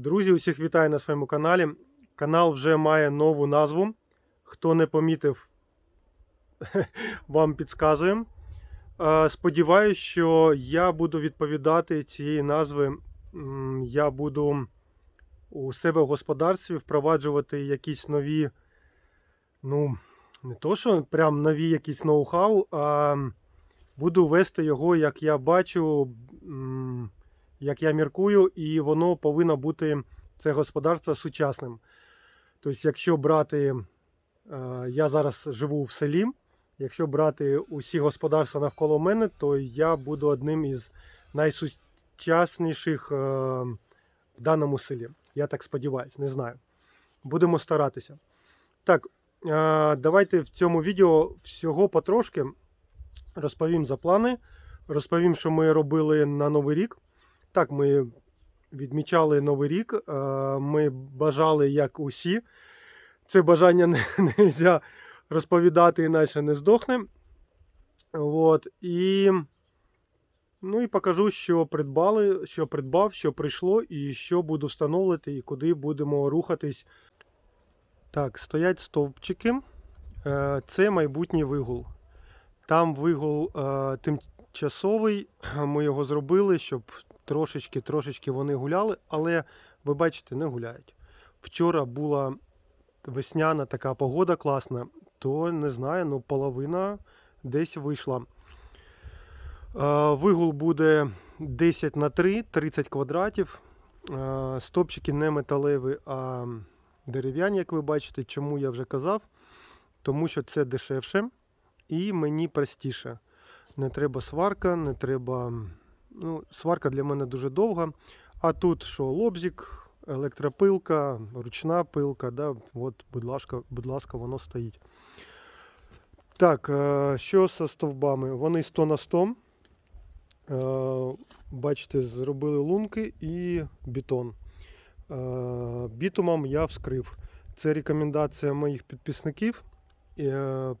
Друзі, усіх вітаю на своєму каналі. Канал вже має нову назву. Хто не помітив, вам підказуємо. Е, Сподіваюсь, що я буду відповідати цієї назви. Я буду у себе в господарстві впроваджувати якісь нові, ну, не то, що прям нові якісь ноу-хау, а буду вести його, як я бачу, як я міркую, і воно повинно бути це господарство сучасним. Тобто, якщо брати, е, я зараз живу в селі, якщо брати усі господарства навколо мене, то я буду одним із найсучасніших е, в даному селі. Я так сподіваюся, не знаю. Будемо старатися. Так, е, давайте в цьому відео всього потрошки розповім за плани, розповім, що ми робили на Новий рік. Так, ми відмічали Новий рік. е, Ми бажали, як усі. Це бажання не можна розповідати, іначе не здохне. От, і, ну, і покажу, що придбали, що придбав, що прийшло, і що буду встановлювати, і куди будемо рухатись. Так, стоять стовпчики. Е, Це майбутній вигул. Там вигул е, тимчасовий. Ми його зробили, щоб трошечки, трошечки вони гуляли, але ви бачите, не гуляють. Вчора була весняна така погода класна, то не знаю, ну половина десь вийшла. Е, Вигул буде 10 на 3, 30 квадратів. Е, Стопчики не металеві, а дерев'яні, як ви бачите. Чому я вже казав? Тому що це дешевше і мені простіше. Не треба сварка, не треба. Ну, сварка для мене дуже довга. А тут що лобзик, електропилка, ручна пилка. Да? От, будь ласка, будь ласка, воно стоїть. Так, е, що зі стовбами? Вони 100 на 100. Е, Бачите, зробили лунки і бетон. Е, Бітумом я вскрив. Це рекомендація моїх підписників.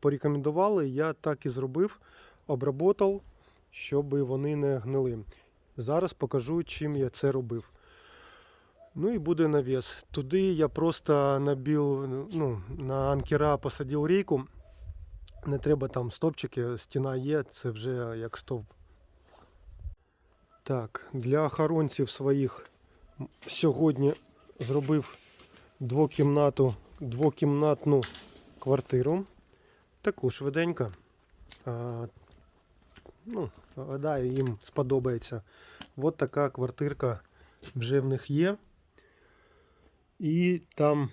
Порекомендували, я так і зробив, обработав, щоб вони не гнили. Зараз покажу, чим я це робив. Ну і буде навіс. Туди я просто набив, ну, на анкера посадив рейку. Не треба там стовпчики, стіна є, це вже як стовп. Так, для охоронців своїх сьогодні зробив двокімнату, двокімнатну квартиру. Таку швиденько. Ну, гадаю, їм сподобається. От така квартирка вже в них є. І там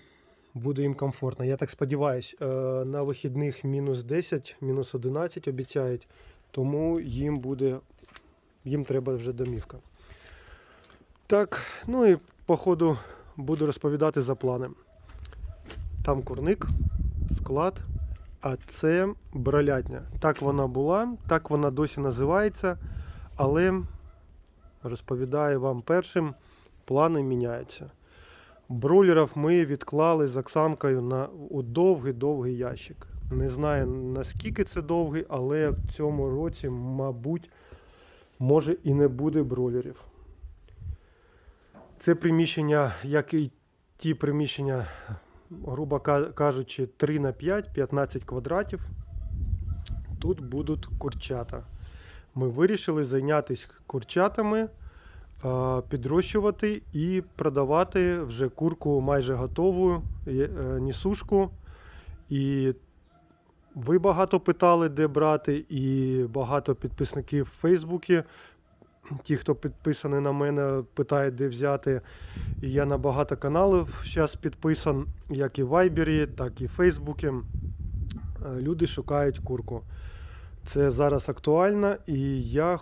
буде їм комфортно. Я так сподіваюсь, е, на вихідних мінус 10, мінус 11 обіцяють, тому їм буде, їм треба вже домівка. Так, ну і по ходу буду розповідати за плани. Там курник, склад, а це бролятня. Так вона була, так вона досі називається, але розповідаю вам першим, плани міняються. Бройлерів ми відклали з Оксанкою на у довгий-довгий ящик. Не знаю наскільки це довгий, але в цьому році, мабуть, може і не буде бройлерів. Це приміщення, як і ті приміщення, грубо кажучи, 3 на 5, 15 квадратів. Тут будуть курчата. Ми вирішили зайнятися курчатами підрощувати і продавати вже курку майже готову, е, нісушку. І ви багато питали, де брати, і багато підписників в Фейсбуці. Ті, хто підписаний на мене, питають, де взяти. І я на багато каналів зараз підписан, як і в Вайбері, так і в Фейсбуці. Е, Люди шукають курку. Це зараз актуально, і я,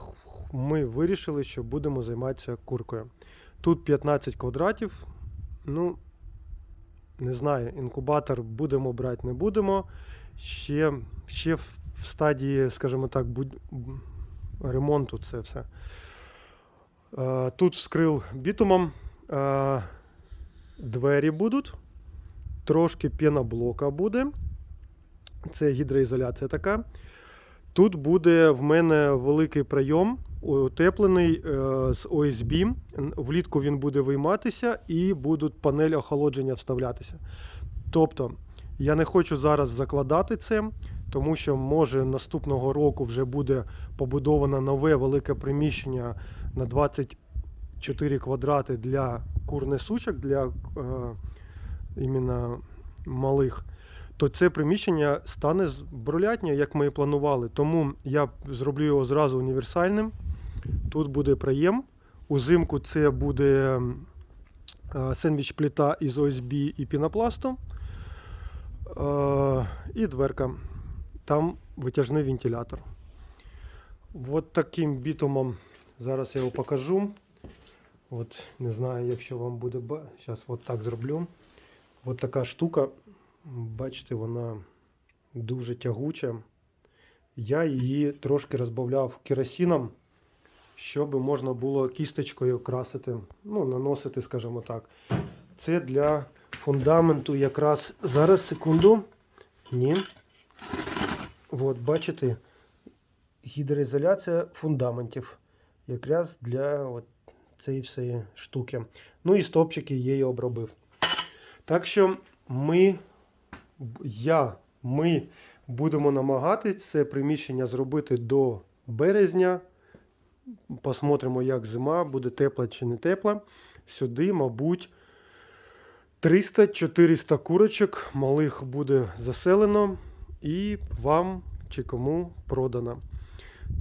ми вирішили, що будемо займатися куркою. Тут 15 квадратів. Ну, не знаю, інкубатор будемо брати, не будемо. Ще, ще в стадії, скажімо так, будь- ремонту це все. Е, Тут вскрив бітумом. Е, Двері будуть. Трошки піноблока буде. Це гідроізоляція така. Тут буде в мене великий прийом утеплений е, з ОСБ. Влітку він буде вийматися і будуть панель охолодження вставлятися. Тобто, я не хочу зараз закладати це, тому що може наступного року вже буде побудовано нове велике приміщення на 24 квадрати для курнесучок, для е, іменно малих. То це приміщення стане з- як ми і планували. Тому я зроблю його зразу універсальним. Тут буде проєм. Узимку це буде е, сендвіч-плита із ОСБ і пінопласту. Е, І дверка. Там витяжний вентилятор. От таким бітумом зараз я його покажу. От, не знаю, якщо вам буде. Зараз от так зроблю. От така штука. Бачите, вона дуже тягуча. Я її трошки розбавляв керосином, щоб можна було кісточкою красити, ну, наносити, скажімо так. Це для фундаменту якраз зараз секунду. Ні. От, бачите, гідроізоляція фундаментів. Якраз для от цієї всієї штуки. Ну і стопчики її обробив. Так що ми, я, ми будемо намагатись це приміщення зробити до березня. Посмотримо, як зима, буде тепла чи не тепла. Сюди, мабуть, 300-400 курочок малих буде заселено і вам чи кому продано.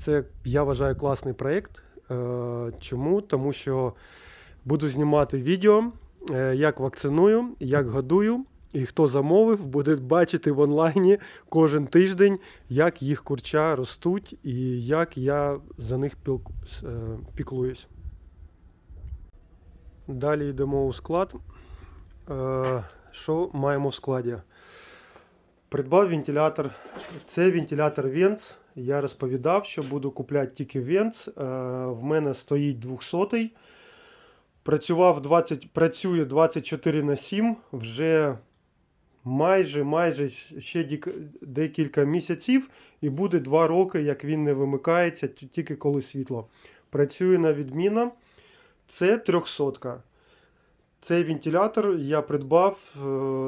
Це, я вважаю, класний проєкт. Е, Чому? Тому що буду знімати відео, е, як вакциную, як годую. І хто замовив, буде бачити в онлайні кожен тиждень, як їх курча ростуть і як я за них е, піклуюсь. Далі йдемо у склад. Що маємо в складі? Придбав вентилятор. Це вентилятор Венц. Я розповідав, що буду купляти тільки Венц. В мене стоїть 200 Працював 20, працює 24 на 7 вже майже майже ще декілька місяців, і буде 2 роки, як він не вимикається, тільки коли світло. Працює на відміна. Це 300. Цей вентилятор я придбав е,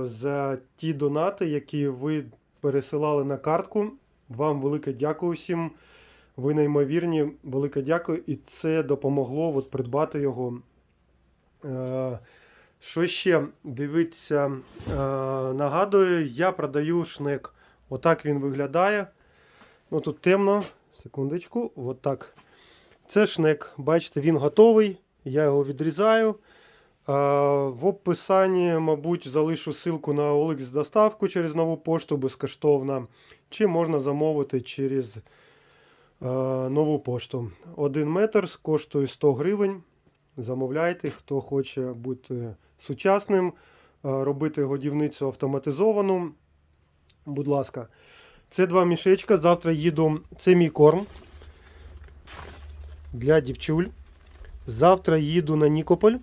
за ті донати, які ви пересилали на картку. Вам велике дякую всім. Ви неймовірні, велике дякую. І це допомогло от, придбати його. Е, Що ще дивіться, е, нагадую, я продаю шнек. Отак він виглядає. Ну тут темно. Секундочку, отак. Це шнек. Бачите, він готовий. Я його відрізаю. Е, В описанні, мабуть, залишу ссылку на OLX доставку через нову пошту безкоштовно. Чи можна замовити через е, нову пошту. Один метр коштує 100 гривень. Замовляйте, хто хоче бути сучасним, е, робити годівницю автоматизовану. Будь ласка, це два мішечка. Завтра їду. Це мій корм для дівчуль. Завтра їду на Нікополь.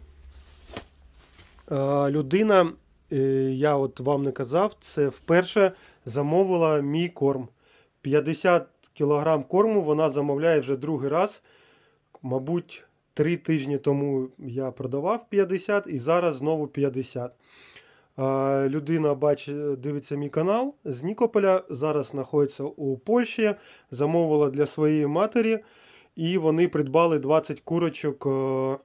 Е, Людина, е, я от вам не казав, це вперше замовила мій корм. 50 кг корму вона замовляє вже другий раз. Мабуть, три тижні тому я продавав 50 і зараз знову 50. Е, Людина бачить, дивиться мій канал з Нікополя. Зараз знаходиться у Польщі. Замовила для своєї матері. І вони придбали 20 курочок, е,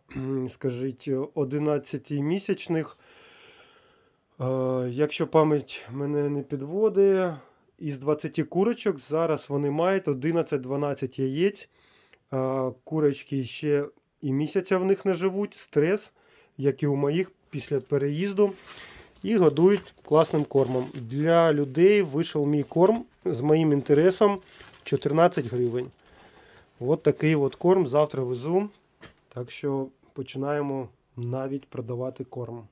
скажіть, 11-місячних. Е, Якщо пам'ять мене не підводить, із 20 курочок зараз вони мають 11-12 яєць. Е, Курочки ще і місяця в них не живуть, стрес, як і у моїх після переїзду. І годують класним кормом. Для людей вийшов мій корм з моїм інтересом 14 гривень. От такий от корм завтра везу. Так що починаємо навіть продавати корм.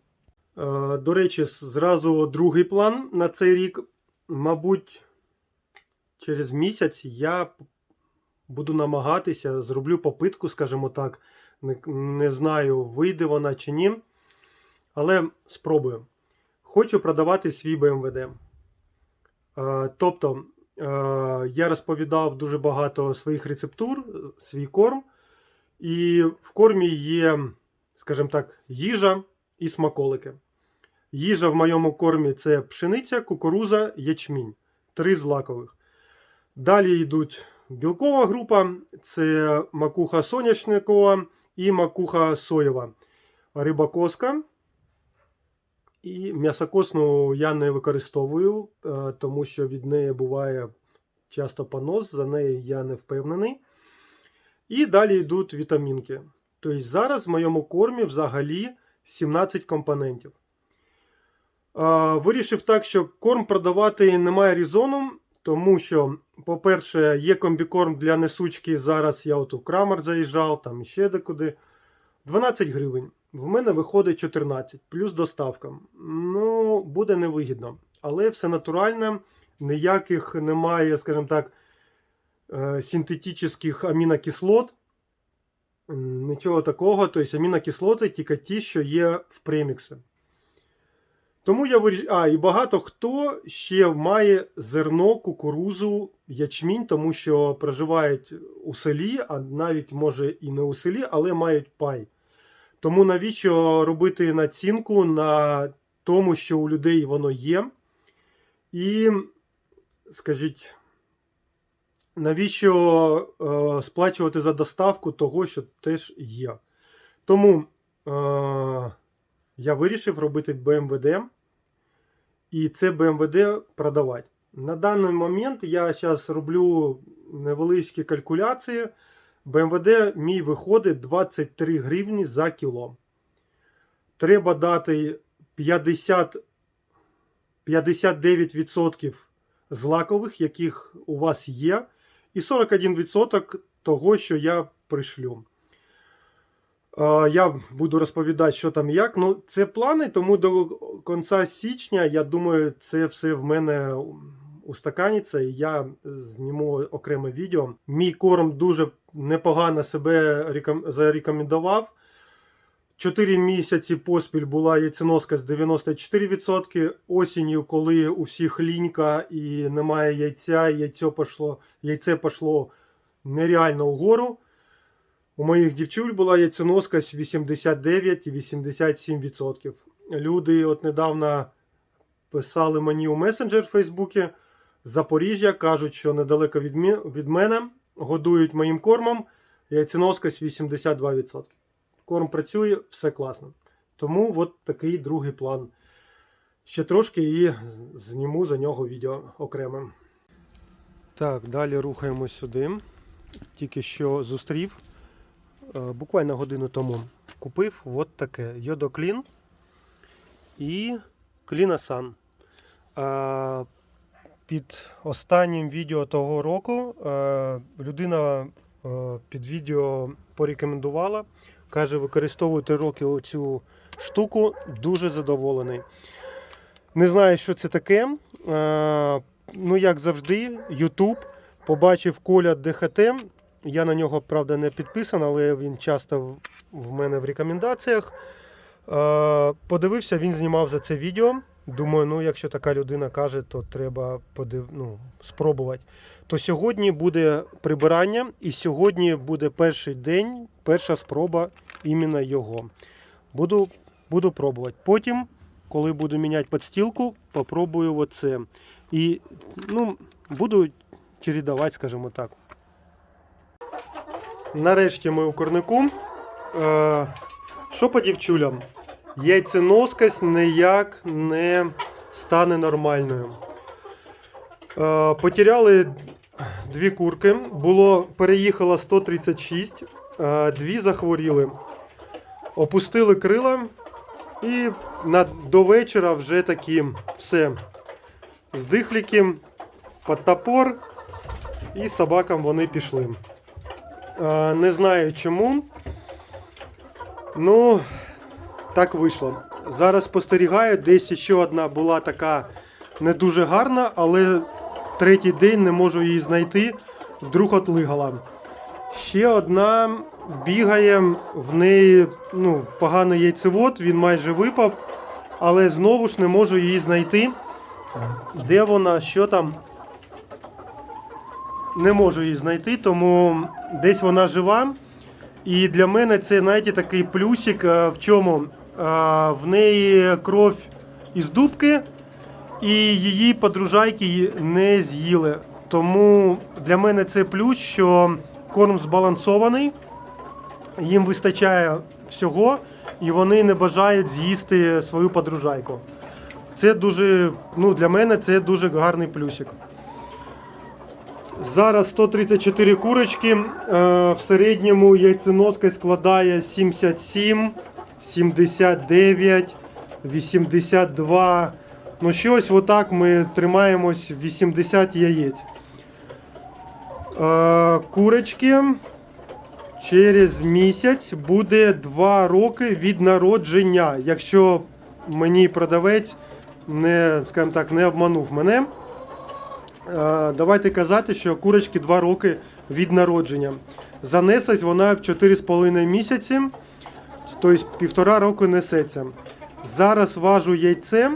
Е, до речі, зразу другий план на цей рік. Мабуть, через місяць я буду намагатися, зроблю попитку, скажімо так. Не, не знаю, вийде вона чи ні. Але спробую. Хочу продавати свій БМВД. Е, тобто, я розповідав дуже багато своїх рецептур, е, свій корм. І в кормі є, скажімо так, їжа і смаколики. Їжа в моєму кормі це пшениця, кукуруза, ячмінь. Три злакових. Далі йдуть білкова група, це макуха соняшникова і макуха соєва. Рибакоска. І м'ясокосну я не використовую, е, тому що від неї буває часто понос, за неї я не впевнений. І далі йдуть вітамінки. Тобто зараз в моєму кормі взагалі 17 компонентів. Е, Вирішив так, що корм продавати немає різону, тому що, по-перше, є комбікорм для несучки. Зараз я от у Крамер заїжджав, там ще декуди. 12 гривень. В мене виходить 14, плюс доставка. Ну, буде невигідно. Але все натуральне, ніяких немає, скажімо так, е, синтетичних амінокислот. Нічого такого. Тобто амінокислоти тільки ті, що є в преміксі. Тому я вирішив. А, і багато хто ще має зерно, кукурузу, ячмінь, тому що проживають у селі, а навіть може і не у селі, але мають пай. Тому навіщо робити націнку на тому, що у людей воно є? І скажіть, навіщо е, сплачувати за доставку того, що теж є? Тому е, я вирішив робити БМВД і це БМВД продавати. На даний момент я зараз роблю невеличкі калькуляції. БМВД мій виходить 23 гривні за кіло. Треба дати 50, 59% злакових, яких у вас є, і 41% того, що я пришлю. Я буду розповідати, що там як. Ну, це плани, тому до кінця січня, я думаю, це все в мене устаканиться, і я зніму окреме відео. Мій корм дуже непогано себе реком- зарекомендував. 4 місяці поспіль була яйценоска з 94%. Осінню, коли у всіх лінька і немає яйця, яйце пішло, яйце пішло нереально вгору. У моїх дівчуль була яйценоска з 89 і 87%. Люди от недавно писали мені у месенджер в Фейсбуці Запоріжжя, кажуть, що недалеко від, від мене годують моїм кормом яйценоска з 82%. Корм працює, все класно. Тому от такий другий план. Ще трошки і зніму за нього відео окремо. Так, далі рухаємось сюди. Тільки що зустрів. е, Буквально годину тому купив от таке Йодоклін і Клінасан. Під останнім відео того року е, людина е, під відео порекомендувала. Каже, використовую три роки цю штуку, дуже задоволений. Не знаю, що це таке. Е, ну, як завжди, YouTube побачив Коля ДХТ. Я на нього, правда, не підписаний, але він часто в- мене в рекомендаціях. Подивився, він знімав за це відео. Думаю, ну якщо така людина каже, то треба подив... ну, спробувати. То сьогодні буде прибирання, і сьогодні буде перший день, перша спроба іменно його. Буду, буду пробувати. Потім, коли буду міняти підстілку, попробую оце. І ну, буду чередувати, скажімо так. Нарешті ми у корнику. Е, що по дівчулям? Яйценоскость ніяк не стане нормальною. Е, потеряли дві курки. Було, переїхало 136, е, дві захворіли. Опустили крила і на, до вечора вже такі все. Здихліки, під топор, і собакам вони пішли. Е, не знаю чому. Ну, так вийшло. Зараз спостерігаю, десь ще одна була така не дуже гарна, але третій день не можу її знайти. Вдруг отлигала. Ще одна бігає, в неї ну, поганий яйцевод, він майже випав, але знову ж не можу її знайти. Де вона, що там? Не можу її знайти, тому десь вона жива. І для мене це, знаєте, такий плюсик е, в чому? В неї кров із дубки, і її подружайки не з'їли. Тому для мене це плюс, що корм збалансований, їм вистачає всього, і вони не бажають з'їсти свою подружайку. Це дуже, ну для мене це дуже гарний плюсик. Зараз 134 курочки. е, В середньому яйценоска складає 77, 79, 82. Ну, щось отак ми тримаємось 80 яєць. Е, Курочки через місяць буде 2 роки від народження. Якщо мені продавець не, скажімо так, не обманув мене. Е, Давайте казати, що курочки 2 роки від народження. Занеслась вона в 4,5 місяці, тобто півтора року несеться. Зараз важу яйце.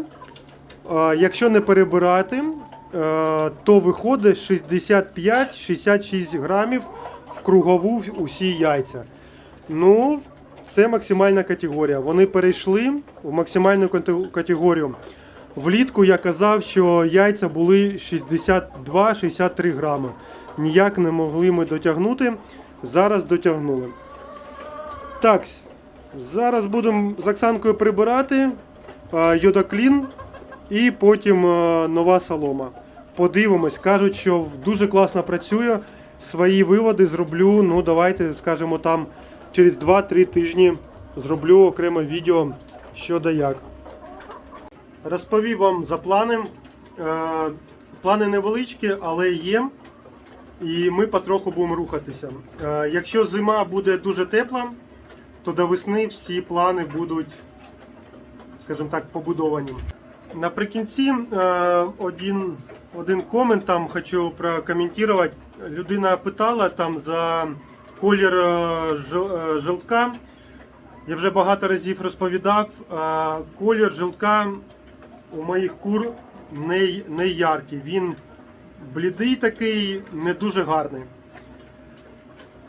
Якщо не перебирати, е, то виходить 65-66 грамів в кругову усі яйця. Ну, це максимальна категорія. Вони перейшли в максимальну категорію. Влітку я казав, що яйця були 62-63 грами. Ніяк не могли ми дотягнути. Зараз дотягнули. Так, зараз будемо з Оксанкою прибирати а, йодоклін і потім нова солома. Подивимось, кажуть, що дуже класно працює. Свої виводи зроблю. Ну, давайте, скажімо, там через 2-3 тижні зроблю окреме відео що да як. Розповів вам за плани. Е, Плани невеличкі, але є. І ми потроху будемо рухатися. Е, Якщо зима буде дуже тепла, то до весни всі плани будуть, скажімо так, побудовані. Наприкінці е, один, один комент там хочу прокоментувати. Людина питала там за колір е, е, желтка. Я вже багато разів розповідав. е, Колір желтка у моїх кур не, не яркий. Він блідий такий, не дуже гарний.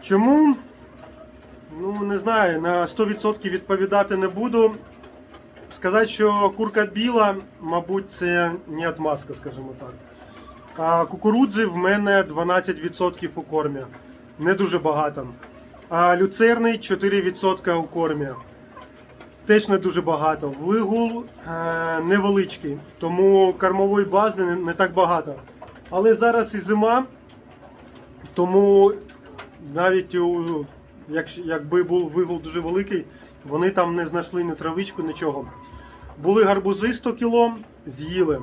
Чому? Ну, не знаю, на 100% відповідати не буду. Сказати, що курка біла, мабуть, це не отмазка, скажімо так. А кукурудзи в мене 12% у кормі. Не дуже багато. А люцерний 4% у кормі. Теж не дуже багато. Вигул е, невеличкий, тому кормової бази не, не так багато. Але зараз і зима, тому навіть у, якби був вигул дуже великий, вони там не знайшли ні травичку, нічого. Були гарбузи 100 кг, з'їли.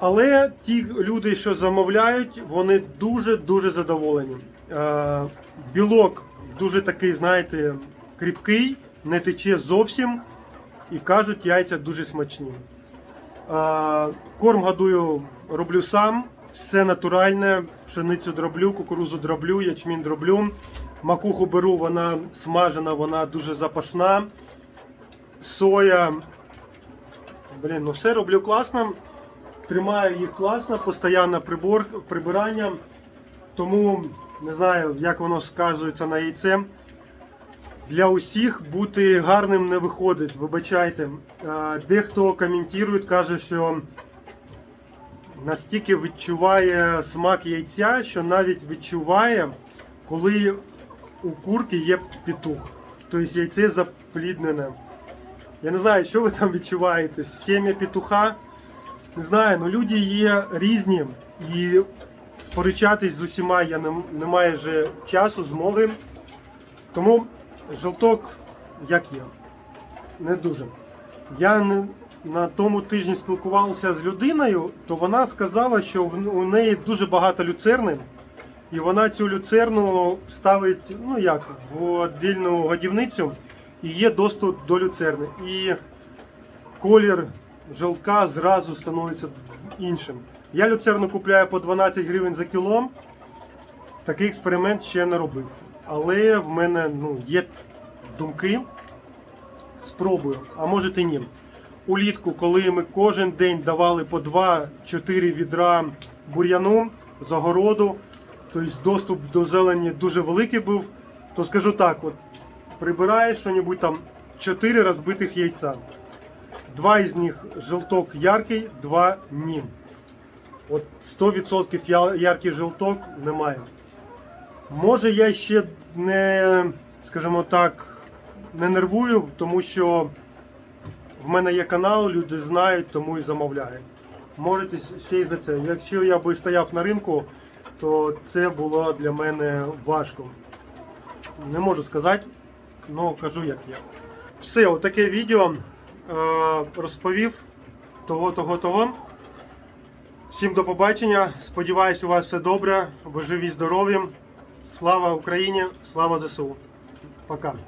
Але ті люди, що замовляють, вони дуже-дуже задоволені. Е, білок дуже такий, знаєте, кріпкий, не тече зовсім. І кажуть, яйця дуже смачні. Е, корм годую, роблю сам, все натуральне, пшеницю дроблю, кукурузу дроблю, ячмінь дроблю. Макуху беру, вона смажена, вона дуже запашна. Соя. Блін, ну все роблю класно. Тримаю їх класно, постійно прибор, прибирання. Тому не знаю, як воно сказується на яйце. Для усіх бути гарним не виходить, вибачайте. Дехто коментує, каже, що настільки відчуває смак яйця, що навіть відчуває, коли у курки є петух. Тобто яйце запліднене. Я не знаю, що ви там відчуваєте. Сім'я петуха. Не знаю, ну люди є різні і сперечатись з усіма я не, маю вже часу, змоги. Тому жовток як є. Не дуже. Я не, на тому тижні спілкувався з людиною, то вона сказала, що в- у неї дуже багато люцерни, і вона цю люцерну ставить ну як, в віддільну годівницю і є доступ до люцерни. І колір жовтка зразу становиться іншим. Я люцерну купляю по 12 гривень за кіло. Такий експеримент ще не робив. Але в мене ну, є думки. Спробую, а може і ні. Улітку, коли ми кожен день давали по 2-4 відра бур'яну з огороду, тобто доступ до зелені дуже великий був, то скажу так: от прибираєш що-небудь там 4 розбитих яйця. Два із них желток яркий, два ні. От 100% яркий желток немає. Може я ще не, скажімо так, не нервую, тому що в мене є канал, люди знають, тому і замовляю. Можете ще й за це. Якщо я би стояв на ринку, то це було для мене важко. Не можу сказати, але кажу як є. Все, отаке відео е, розповів того, того, того. Всім до побачення. Сподіваюсь, у вас все добре. Ви живі, здорові. Слава Україні, слава ЗСУ. Пока.